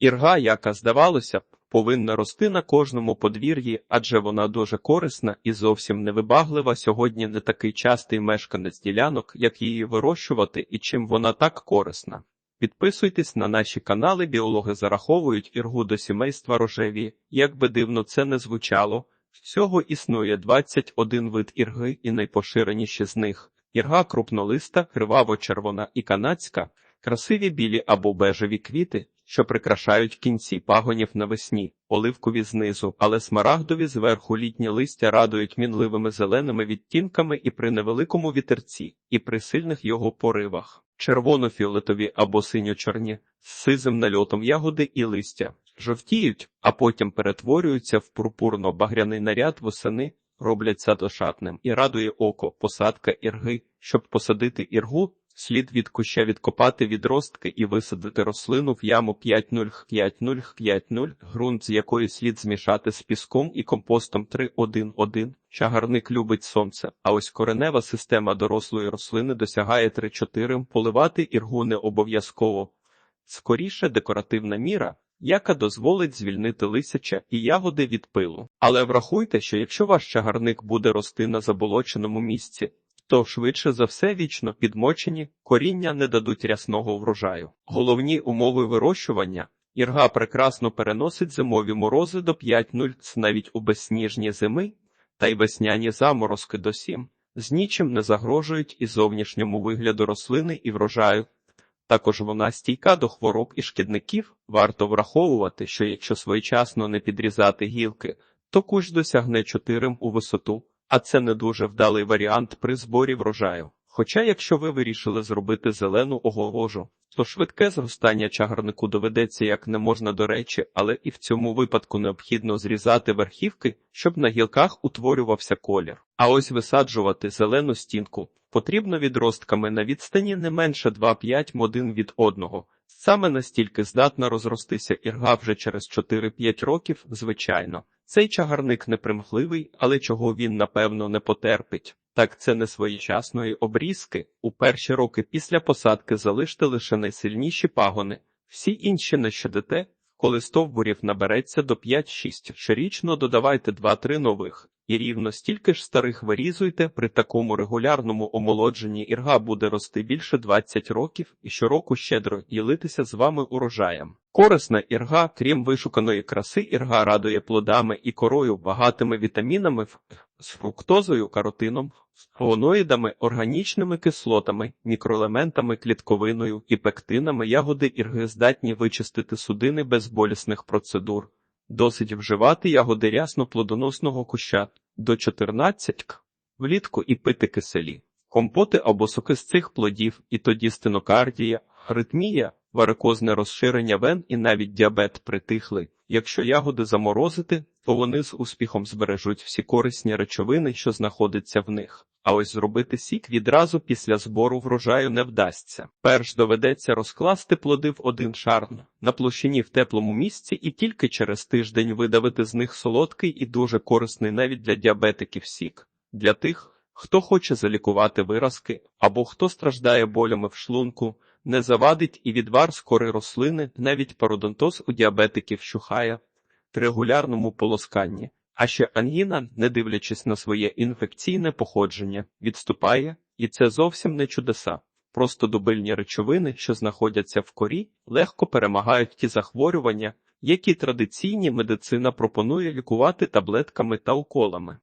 Ірга, яка, здавалося повинна рости на кожному подвір'ї, адже вона дуже корисна і зовсім невибаглива. Сьогодні не такий частий мешканець ділянок, як її вирощувати і чим вона так корисна. Підписуйтесь на наші канали, біологи зараховують іргу до сімейства рожеві. Як би дивно це не звучало, всього існує 21 вид ірги і найпоширеніші з них. Ірга крупнолиста, криваво-червона і канадська, красиві білі або бежеві квіти, що прикрашають кінці пагонів навесні, оливкові знизу, але смарагдові зверху літні листя радують мінливими зеленими відтінками і при невеликому вітерці, і при сильних його поривах. Червоно-фіолетові або синьо-чорні, з сизим нальотом ягоди і листя, жовтіють, а потім перетворюються в пурпурно-багряний наряд восени, роблять сад ошатним і радує око посадка ірги. Щоб посадити іргу, слід від куща відкопати відростки і висадити рослину в яму 5-0-5-0-5-0, ґрунт з якої слід змішати з піском і компостом 3-1-1. Чагарник любить сонце, а ось коренева система дорослої рослини досягає 3-4, поливати іргу не обов'язково. Скоріше декоративна міра, яка дозволить звільнити лисяча і ягоди від пилу. Але врахуйте, що якщо ваш чагарник буде рости на заболоченому місці, то швидше за все вічно підмочені коріння не дадуть рясного врожаю. Головні умови вирощування ірга прекрасно переносить зимові морози до 5-0 навіть у безсніжні зими та й весняні заморозки до 7. З нічим не загрожують і зовнішньому вигляду рослини і врожаю. Також вона стійка до хвороб і шкідників. Варто враховувати, що якщо своєчасно не підрізати гілки, то кущ досягне 4 у висоту, а це не дуже вдалий варіант при зборі врожаю. Хоча, якщо ви вирішили зробити зелену огорожу, то швидке зростання чагарнику доведеться як не можна до речі, але і в цьому випадку необхідно зрізати верхівки, щоб на гілках утворювався колір. А ось висаджувати зелену стінку потрібно відростками на відстані не менше 2-5 один від одного. Саме настільки здатна розростися ірга вже через 4-5 років, звичайно. Цей чагарник непримхливий, але чого він напевно не потерпить. Так це не своєчасної обрізки. У перші роки після посадки залиште лише найсильніші пагони, всі інші не щадите, коли стовбурів набереться до 5-6. Щорічно додавайте 2-3 нових, і рівно стільки ж старих вирізуйте. При такому регулярному омолодженні ірга буде рости більше 20 років і щороку щедро ділитися з вами урожаєм. Корисна ірга, крім вишуканої краси, ірга радує плодами і корою, багатими вітамінами, з фруктозою, каротином, флавоноїдами, органічними кислотами, мікроелементами, клітковиною і пектинами. Ягоди ірги здатні вичистити судини без болісних процедур. Досить вживати ягоди рясно плодоносного куща до 14 к влітку і пити киселі, компоти або соки з цих плодів, і тоді стенокардія, аритмія, варикозне розширення вен і навіть діабет притихли. Якщо ягоди заморозити, то вони з успіхом збережуть всі корисні речовини, що знаходяться в них. А ось зробити сік відразу після збору врожаю не вдасться. Перш доведеться розкласти плоди в один шар на площині в теплому місці і тільки через тиждень видавити з них солодкий і дуже корисний навіть для діабетиків сік. Для тих, хто хоче залікувати виразки або хто страждає болями в шлунку, не завадить і відвар з кори рослини, навіть пародонтоз у діабетиків щухає при регулярному полосканні. А ще ангіна, не дивлячись на своє інфекційне походження, відступає, і це зовсім не чудеса. Просто дубильні речовини, що знаходяться в корі, легко перемагають ті захворювання, які традиційні медицина пропонує лікувати таблетками та уколами.